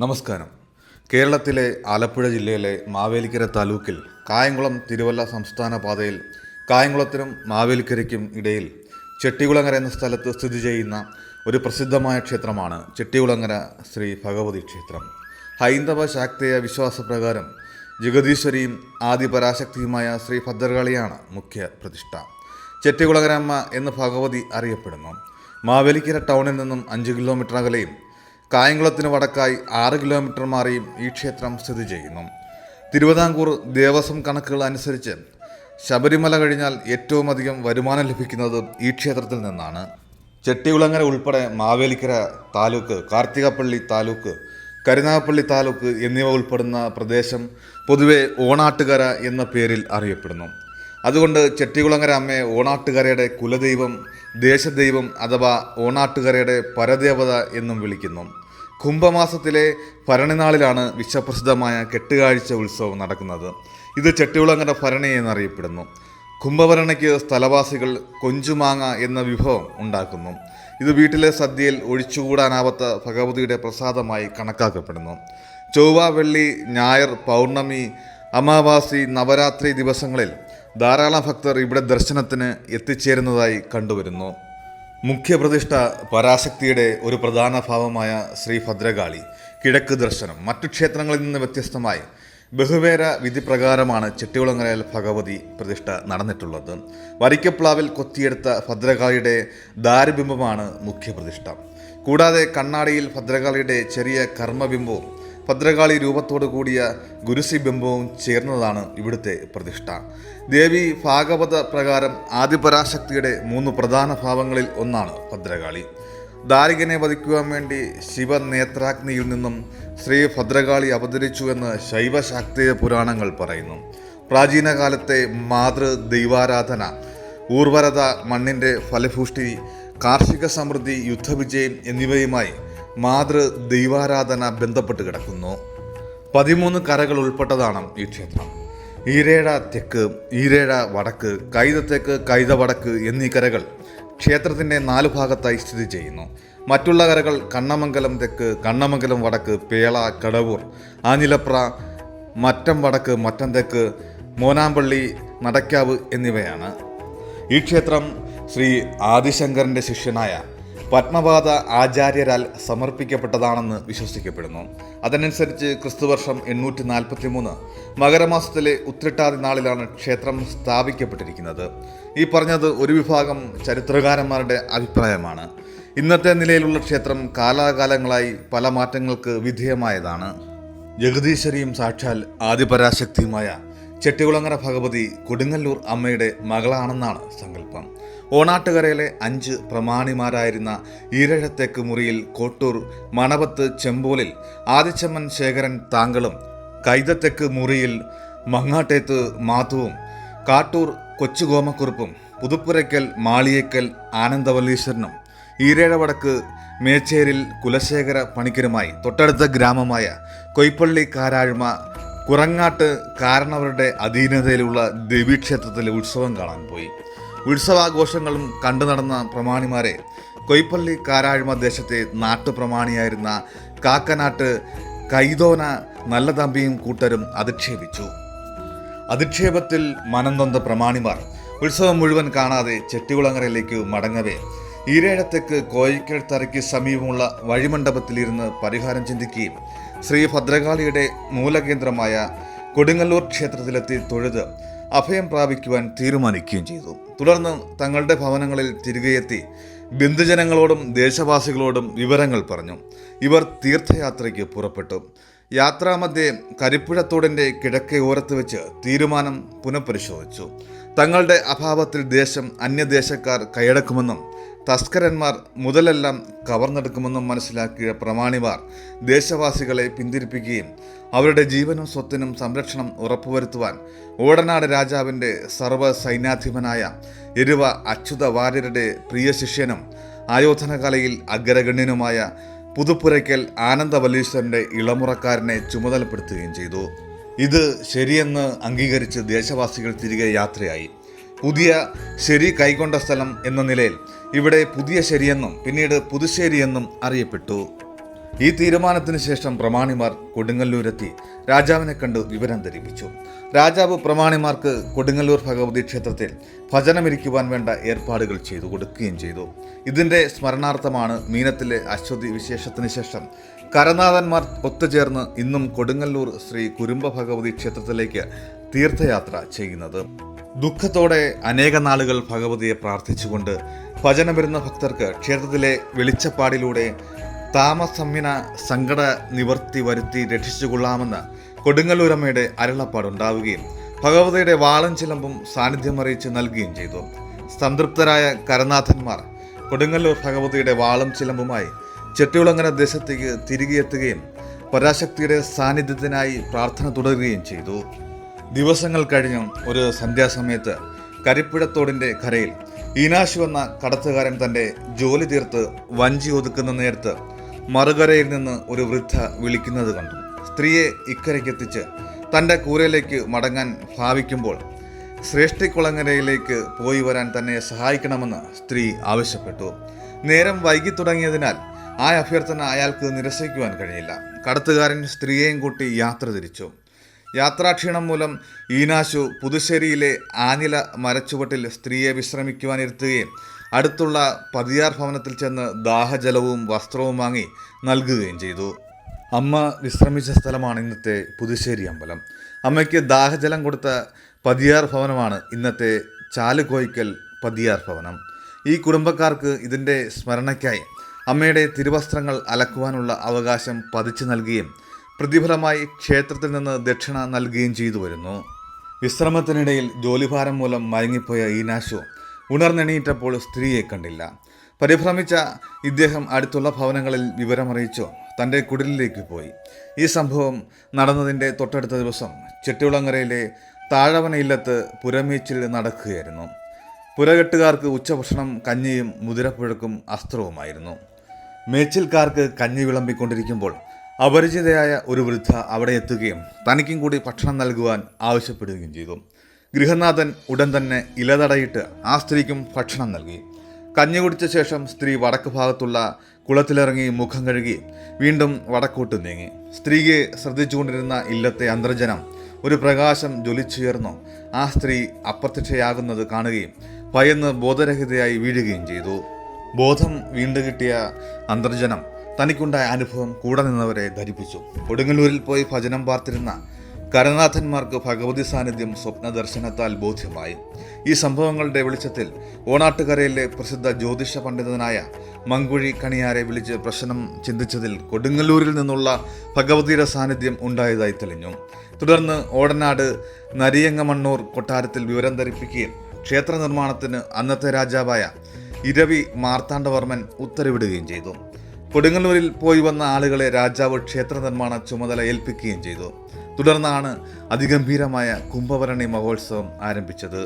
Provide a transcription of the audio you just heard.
നമസ്കാരം. കേരളത്തിലെ ആലപ്പുഴ ജില്ലയിലെ മാവേലിക്കര താലൂക്കിൽ കായംകുളം തിരുവല്ല സംസ്ഥാന പാതയിൽ കായംകുളത്തിനും മാവേലിക്കരയ്ക്കും ഇടയിൽ ചെട്ടികുളങ്ങര എന്ന സ്ഥലത്ത് സ്ഥിതി ചെയ്യുന്ന ഒരു പ്രസിദ്ധമായ ക്ഷേത്രമാണ് ചെട്ടികുളങ്ങര ശ്രീ ഭഗവതി ക്ഷേത്രം. ഹൈന്ദവ ശാക്തേയ വിശ്വാസപ്രകാരം ജഗദീശ്വരിയും ആദിപരാശക്തിയുമായ ശ്രീ ഭദ്രകാളിയാണ് മുഖ്യ പ്രതിഷ്ഠ. ചെട്ടികുളങ്ങരമ്മ എന്ന് ഭഗവതി അറിയപ്പെടുന്നു. മാവേലിക്കര ടൗണിൽ നിന്നും അഞ്ച് കിലോമീറ്റർ അകലെയും കായംകുളത്തിന് വടക്കായി ആറ് കിലോമീറ്റർ മാറിയും ഈ ക്ഷേത്രം സ്ഥിതി ചെയ്യുന്നു. തിരുവിതാംകൂർ ദേവസ്വം കണക്കുകൾ അനുസരിച്ച് ശബരിമല കഴിഞ്ഞാൽ ഏറ്റവും അധികം വരുമാനം ലഭിക്കുന്നത് ഈ ക്ഷേത്രത്തിൽ നിന്നാണ്. ചെട്ടികുളങ്ങര ഉൾപ്പെടെ മാവേലിക്കര താലൂക്ക് കാർത്തികപ്പള്ളി താലൂക്ക് കരുനാഗപ്പള്ളി താലൂക്ക് എന്നിവ ഉൾപ്പെടുന്ന പ്രദേശം പൊതുവെ ഓണാട്ടുകര എന്ന പേരിൽ അറിയപ്പെടുന്നു. അതുകൊണ്ട് ചെട്ടികുളങ്ങര അമ്മയെ ഓണാട്ടുകരയുടെ കുലദൈവം ദേശദൈവം അഥവാ ഓണാട്ടുകരയുടെ പരദേവത എന്നും വിളിക്കുന്നു. കുംഭമാസത്തിലെ ഭരണിനാളിലാണ് വിശ്വപ്രസിദ്ധമായ കെട്ടുകാഴ്ച ഉത്സവം നടക്കുന്നത്. ഇത് ചെട്ടികുളങ്ങര ഭരണി എന്നറിയപ്പെടുന്നു. കുംഭഭരണിക്ക് സ്ഥലവാസികൾ കൊഞ്ചുമാങ്ങ എന്ന വിഭവം ഉണ്ടാക്കുന്നു. ഇത് വീട്ടിലെ സദ്യയിൽ ഒഴിച്ചുകൂടാനാവാത്ത ഭഗവതിയുടെ പ്രസാദമായി കണക്കാക്കപ്പെടുന്നു. ചൊവ്വ വെള്ളി ഞായർ പൗർണമി അമാവാസി നവരാത്രി ദിവസങ്ങളിൽ ധാരാളം ഭക്തർ ഇവിടെ ദർശനത്തിന് എത്തിച്ചേരുന്നതായി കണ്ടുവരുന്നു. മുഖ്യപ്രതിഷ്ഠ പരാശക്തിയുടെ ഒരു പ്രധാന ഭാവമായ ശ്രീ ഭദ്രകാളി കിഴക്ക് ദർശനം മറ്റു ക്ഷേത്രങ്ങളിൽ നിന്ന് വ്യത്യസ്തമായി ബഹുവേര വിധി പ്രകാരമാണ് ചെട്ടികുളങ്ങരയിൽ ഭഗവതി പ്രതിഷ്ഠ നടന്നിട്ടുള്ളത്. വരിക്കപ്ലാവിൽ കൊത്തിയെടുത്ത ഭദ്രകാളിയുടെ ദാരുബിംബമാണ് മുഖ്യപ്രതിഷ്ഠ. കൂടാതെ കണ്ണാടിയിൽ ഭദ്രകാളിയുടെ ചെറിയ കർമ്മബിംബവും ഭദ്രകാളി രൂപത്തോടു കൂടിയ ഗുരുസി ബിംബവും ചേർന്നതാണ് ഇവിടുത്തെ പ്രതിഷ്ഠ. ദേവി ഭാഗവത പ്രകാരം ആദിപരാശക്തിയുടെ മൂന്ന് പ്രധാന ഭാവങ്ങളിൽ ഒന്നാണ് ഭദ്രകാളി. ദാരികനെ വധിക്കുവാൻ വേണ്ടി ശിവനേത്രാഗ്നിയിൽ നിന്നും ശ്രീ ഭദ്രകാളി അവതരിച്ചു അവതരിച്ചുവെന്ന് ശൈവശാക്തീയ പുരാണങ്ങൾ പറയുന്നു. പ്രാചീന കാലത്തെ മാതൃ ദൈവാരാധന ഊർവരത മണ്ണിന്റെ ഫലഭൂഷ്ടി കാർഷിക സമൃദ്ധി യുദ്ധവിജയം എന്നിവയുമായി മാതൃ ദൈവാരാധന ബന്ധപ്പെട്ട് കിടക്കുന്നു. പതിമൂന്ന് കരകൾ ഉൾപ്പെട്ടതാണ് ഈ ക്ഷേത്രം. ഈരേഴ തെക്ക് ഈരേഴ വടക്ക് കൈത തെക്ക് കൈത വടക്ക് എന്നീ കരകൾ ക്ഷേത്രത്തിന്റെ നാല് ഭാഗത്തായി സ്ഥിതി ചെയ്യുന്നു. മറ്റുള്ള കരകൾ കണ്ണമംഗലം തെക്ക് കണ്ണമംഗലം വടക്ക് പേള കടവൂർ ആനിലപ്ര മറ്റം വടക്ക് മറ്റം തെക്ക് മോനാമ്പള്ളി നടക്കാവ് എന്നിവയാണ്. ഈ ക്ഷേത്രം ശ്രീ ആദിശങ്കറിന്റെ ശിഷ്യനായ പത്മപാത ആചാര്യരാൽ സമർപ്പിക്കപ്പെട്ടതാണെന്ന് വിശ്വസിക്കപ്പെടുന്നു. അതനുസരിച്ച് ക്രിസ്തുവർഷം എണ്ണൂറ്റി നാൽപ്പത്തി മൂന്ന് മകരമാസത്തിലെ ഉത്രട്ടാതി നാളിലാണ് ക്ഷേത്രം സ്ഥാപിക്കപ്പെട്ടിരിക്കുന്നത്. ഈ പറഞ്ഞത് ഒരു വിഭാഗം ചരിത്രകാരന്മാരുടെ അഭിപ്രായമാണ്. ഇന്നത്തെ നിലയിലുള്ള ക്ഷേത്രം കാലാകാലങ്ങളായി പല മാറ്റങ്ങൾക്ക് വിധേയമായതാണ്. ജഗദീശ്വരിയും സാക്ഷാൽ ആദിപരാശക്തിയുമായ ചെട്ടികുളങ്ങര ഭഗവതി കൊടുങ്ങല്ലൂർ അമ്മയുടെ മകളാണെന്നാണ് സങ്കല്പം. ഓണാട്ടുകരയിലെ അഞ്ച് പ്രമാണിമാരായിരുന്ന ഈരഴത്തേക്ക് മുറിയിൽ കോട്ടൂർ മണവത്ത് ചെമ്പോലിൽ ആദിച്ചമ്മൻ ശേഖരൻ താങ്കളും കൈതത്തെക്ക് മുറിയിൽ മങ്ങാട്ടേത്ത് മാധുവും കാട്ടൂർ കൊച്ചുഗോമക്കുറുപ്പും പുതുപ്പുരയ്ക്കൽ മാളിയേക്കൽ ആനന്ദവല്ലീശ്വരനും ഈരേഴവടക്ക് മേച്ചേരിൽ കുലശേഖര പണിക്കരുമായി തൊട്ടടുത്ത ഗ്രാമമായ കൊയ്പ്പള്ളി കാരാഴ്മ കുറങ്ങാട്ട് കാരണവരുടെ അധീനതയിലുള്ള ദേവീക്ഷേത്രത്തിലെ ഉത്സവം കാണാൻ പോയി. ഉത്സവാഘോഷങ്ങളും കണ്ടു നടന്ന പ്രമാണിമാരെ കൊയ്പ്പള്ളി കാരാഴ്മ ദേശത്തെ നാട്ടുപ്രമാണിയായിരുന്ന കാക്കനാട്ട് കൈതോന നല്ല തമ്പിയും കൂട്ടരും അധിക്ഷേപിച്ചു. അധിക്ഷേപത്തിൽ മനംനൊന്ത പ്രമാണിമാർ ഉത്സവം മുഴുവൻ കാണാതെ ചെട്ടികുളങ്ങരയിലേക്ക് മടങ്ങവേ. ഈരേഴത്തേക്ക് കോയിക്കഴുത്തറയ്ക്ക് സമീപമുള്ള വഴിമണ്ഡപത്തിലിരുന്ന് പരിഹാരം ചിന്തിക്കുകയും ശ്രീ ഭദ്രകാളിയുടെ മൂലകേന്ദ്രമായ കൊടുങ്ങല്ലൂർ ക്ഷേത്രത്തിലെത്തി തൊഴുത് അഭയം പ്രാപിക്കുവാൻ തീരുമാനിക്കുകയും ചെയ്തു. തുടർന്ന് തങ്ങളുടെ ഭവനങ്ങളിൽ തിരികെയെത്തി ബന്ധുജനങ്ങളോടും ദേശവാസികളോടും വിവരങ്ങൾ പറഞ്ഞു. ഇവർ തീർത്ഥയാത്രയ്ക്ക് പുറപ്പെട്ടു. യാത്രാമധ്യേ കരിപ്പുഴത്തോടിന്റെ കിഴക്കേ ഓരത്ത് വെച്ച് തീരുമാനം പുനഃപരിശോധിച്ചു. തങ്ങളുടെ അഭാവത്തിൽ ദേശം അന്യദേശക്കാർ കൈയടക്കുമെന്നും തസ്കരന്മാർ മുതലെല്ലാം കവർന്നെടുക്കുമെന്നും മനസ്സിലാക്കിയ പ്രമാണിമാർ ദേശവാസികളെ പിന്തിരിപ്പിക്കുകയും അവരുടെ ജീവനും സ്വത്തിനും സംരക്ഷണം ഉറപ്പുവരുത്തുവാൻ ഓടനാട് രാജാവിന്റെ സർവ സൈന്യാധിപനായ എരുവ അച്യുത വാര്യരുടെ പ്രിയ ശിഷ്യനും ആയോധനകലയിൽ അഗ്രഗണ്യനുമായ പുതുപ്പുരയ്ക്കൽ ആനന്ദവല്ലീശ്വരന്റെ ഇളമുറക്കാരനെ ചുമതലപ്പെടുത്തുകയും ചെയ്തു. ഇത് ശരിയെന്ന് അംഗീകരിച്ച് ദേശവാസികൾ തിരികെ യാത്രയായി. പുതിയ ശരി കൈക്കൊണ്ട സ്ഥലം എന്ന നിലയിൽ ഇവിടെ പുതിയ ശരിയെന്നും പിന്നീട് പുതുശ്ശേരിയെന്നും അറിയപ്പെട്ടു. ഈ തീരുമാനത്തിന് ശേഷം പ്രമാണിമാർ കൊടുങ്ങല്ലൂരെത്തി രാജാവിനെ കണ്ട് വിവരം ധരിപ്പിച്ചു. രാജാവ് പ്രമാണിമാർക്ക് കൊടുങ്ങല്ലൂർ ഭഗവതി ക്ഷേത്രത്തിൽ ഭജനമിരിക്കുവാൻ വേണ്ട ഏർപ്പാടുകൾ ചെയ്തു കൊടുക്കുകയും ചെയ്തു. ഇതിന്റെ സ്മരണാർത്ഥമാണ് മീനത്തിലെ അശ്വതി വിശേഷത്തിന് ശേഷം കരനാഥന്മാർ ഒത്തുചേർന്ന് ഇന്നും കൊടുങ്ങല്ലൂർ ശ്രീ കുരുമ്പ ഭഗവതി ക്ഷേത്രത്തിലേക്ക് തീർത്ഥയാത്ര ചെയ്യുന്നത്. ദുഃഖത്തോടെ അനേക നാളുകൾ ഭഗവതിയെ പ്രാർത്ഥിച്ചുകൊണ്ട് ഭജന വരുന്ന ഭക്തർക്ക് ക്ഷേത്രത്തിലെ വെളിച്ചപ്പാടിലൂടെ താമസമ്യന സങ്കട നിവർത്തി വരുത്തി രക്ഷിച്ചുകൊള്ളാമെന്ന് കൊടുങ്ങല്ലൂരമ്മയുടെ അരുളപ്പാടുണ്ടാവുകയും ഭഗവതിയുടെ വാളം ചിലമ്പും സാന്നിധ്യമറിയിച്ച് നൽകുകയും ചെയ്തു. സംതൃപ്തരായ കരനാഥന്മാർ കൊടുങ്ങല്ലൂർ ഭഗവതിയുടെ വാളം ചിലമ്പുമായി ചെട്ടികുളങ്ങര ദേശത്തേക്ക് തിരികെ എത്തുകയും പരാശക്തിയുടെ സാന്നിധ്യത്തിനായി പ്രാർത്ഥന തുടരുകയും ചെയ്തു. ദിവസങ്ങൾ കഴിഞ്ഞും ഒരു സന്ധ്യാസമയത്ത് കരിപ്പിടത്തോടിന്റെ കരയിൽ ഈനാശു എന്ന കടത്തുകാരൻ തന്റെ ജോലി തീർത്ത് വഞ്ചി ഒതുക്കുന്ന നേരത്ത് മറുകരയിൽ നിന്ന് ഒരു വൃദ്ധ വിളിക്കുന്നത് കണ്ടു. സ്ത്രീയെ ഇക്കരയ്ക്കെത്തിച്ച് തന്റെ കൂരയിലേക്ക് മടങ്ങാൻ ഭാവിക്കുമ്പോൾ ശ്രേഷ്ഠിക്കുളങ്ങരയിലേക്ക് പോയി വരാൻ തന്നെ സഹായിക്കണമെന്ന് സ്ത്രീ ആവശ്യപ്പെട്ടു. നേരം വൈകി തുടങ്ങിയതിനാൽ ആ അഭ്യർത്ഥന അയാൾക്ക് നിരസിക്കുവാൻ കഴിഞ്ഞില്ല. കടത്തുകാരൻ സ്ത്രീയെയും കൂട്ടി യാത്ര തിരിച്ചു. യാത്രാക്ഷീണം മൂലം ഈനാശു പുതുശ്ശേരിയിലെ ആനില മരച്ചുവട്ടിൽ സ്ത്രീയെ വിശ്രമിക്കുവാനിരുത്തുകയും അടുത്തുള്ള പതിയാർ ഭവനത്തിൽ ചെന്ന് ദാഹജലവും വസ്ത്രവും വാങ്ങി നൽകുകയും ചെയ്തു. അമ്മ വിശ്രമിച്ച സ്ഥലമാണ് ഇന്നത്തെ പുതുശ്ശേരി അമ്പലം. അമ്മയ്ക്ക് ദാഹജലം കൊടുത്ത പതിയാർ ഭവനമാണ് ഇന്നത്തെ ചാലുകോയിക്കൽ പതിയാർ ഭവനം. ഈ കുടുംബക്കാർക്ക് ഇതിന്റെ സ്മരണയ്ക്കായി അമ്മയുടെ തിരുവസ്ത്രങ്ങൾ അലക്കുവാനുള്ള അവകാശം പതിച്ചു നൽകുകയും പ്രതിഫലമായി ക്ഷേത്രത്തിൽ നിന്ന് ദക്ഷിണ നൽകുകയും ചെയ്തു വരുന്നു. വിശ്രമത്തിനിടയിൽ ജോലിഭാരം മൂലം മയങ്ങിപ്പോയ ഈനാശു ഉണർന്നെണീറ്റപ്പോൾ സ്ത്രീയെ കണ്ടില്ല. പരിഭ്രമിച്ച ഇദ്ദേഹം അടുത്തുള്ള ഭവനങ്ങളിൽ വിവരമറിയിച്ചു. തന്റെ കുടിലിലേക്ക് പോയി. ഈ സംഭവം നടന്നതിന്റെ തൊട്ടടുത്ത ദിവസം ചെട്ടികുളങ്ങരയിലെ താഴവന ഇല്ലത്ത് പുരമീച്ചിൽ നടക്കുകയായിരുന്നു. പുരകെട്ടുകാർക്ക് ഉച്ചഭക്ഷണം കഞ്ഞിയും മുതിരപ്പുഴക്കും അസ്ത്രവുമായിരുന്നു. മേച്ചിൽക്കാർക്ക് കഞ്ഞി വിളമ്പിക്കൊണ്ടിരിക്കുമ്പോൾ അപരിചിതയായ ഒരു വൃദ്ധ അവിടെ എത്തുകയും തനിക്കും കൂടി ഭക്ഷണം നൽകുവാൻ ആവശ്യപ്പെടുകയും ചെയ്തു. ഗൃഹനാഥൻ ഉടൻ തന്നെ ഇലതടയിട്ട് ആ സ്ത്രീക്കും ഭക്ഷണം നൽകി. കഞ്ഞി കുടിച്ച ശേഷം സ്ത്രീ വടക്ക് ഭാഗത്തുള്ള കുളത്തിലിറങ്ങി മുഖം കഴുകി വീണ്ടും വടക്കോട്ട് നീങ്ങി. സ്ത്രീയെ ശ്രദ്ധിച്ചുകൊണ്ടിരുന്ന ഇല്ലത്തെ അന്തർജനം ഒരു പ്രകാശം ജ്വലിച്ചുയർന്നു. ആ സ്ത്രീ അപ്രത്യക്ഷയാകുന്നത് കാണുകയും ഭയന്ന് ബോധരഹിതയായി വീഴുകയും ചെയ്തു. ബോധം വീണ്ടുകിട്ടിയ അന്തർജനം തനിക്കുണ്ടായ അനുഭവം കൂടെ നിന്നവരെ ധരിപ്പിച്ചു. കൊടുങ്ങല്ലൂരിൽ പോയി ഭജനം പാർത്തിരുന്ന കരനാഥന്മാർക്ക് ഭഗവതി സാന്നിധ്യം സ്വപ്ന ദർശനത്താൽ ബോധ്യമായി. ഈ സംഭവങ്ങളുടെ വെളിച്ചത്തിൽ ഓണാട്ടുകരയിലെ പ്രസിദ്ധ ജ്യോതിഷ പണ്ഡിതനായ മങ്കുഴി കണിയാരെ വിളിച്ച് പ്രശ്നം ചിന്തിച്ചതിൽ കൊടുങ്ങല്ലൂരിൽ നിന്നുള്ള ഭഗവതിയുടെ സാന്നിധ്യം ഉണ്ടായതായി തെളിഞ്ഞു. തുടർന്ന് ഓടനാട് നരിയങ്ങമണ്ണൂർ കൊട്ടാരത്തിൽ വിവരം ധരിപ്പിക്കുകയും ക്ഷേത്ര നിർമ്മാണത്തിന് അന്നത്തെ രാജാവായ ഇരവി മാർത്താണ്ഡവർമ്മൻ ഉത്തരവിടുകയും ചെയ്തു. കൊടുങ്ങല്ലൂരിൽ പോയി വന്ന ആളുകളെ രാജാവ് ക്ഷേത്ര നിർമ്മാണ ചുമതല ഏൽപ്പിക്കുകയും ചെയ്തു. തുടർന്നാണ് അതിഗംഭീരമായ കുംഭഭരണി മഹോത്സവം ആരംഭിച്ചത്.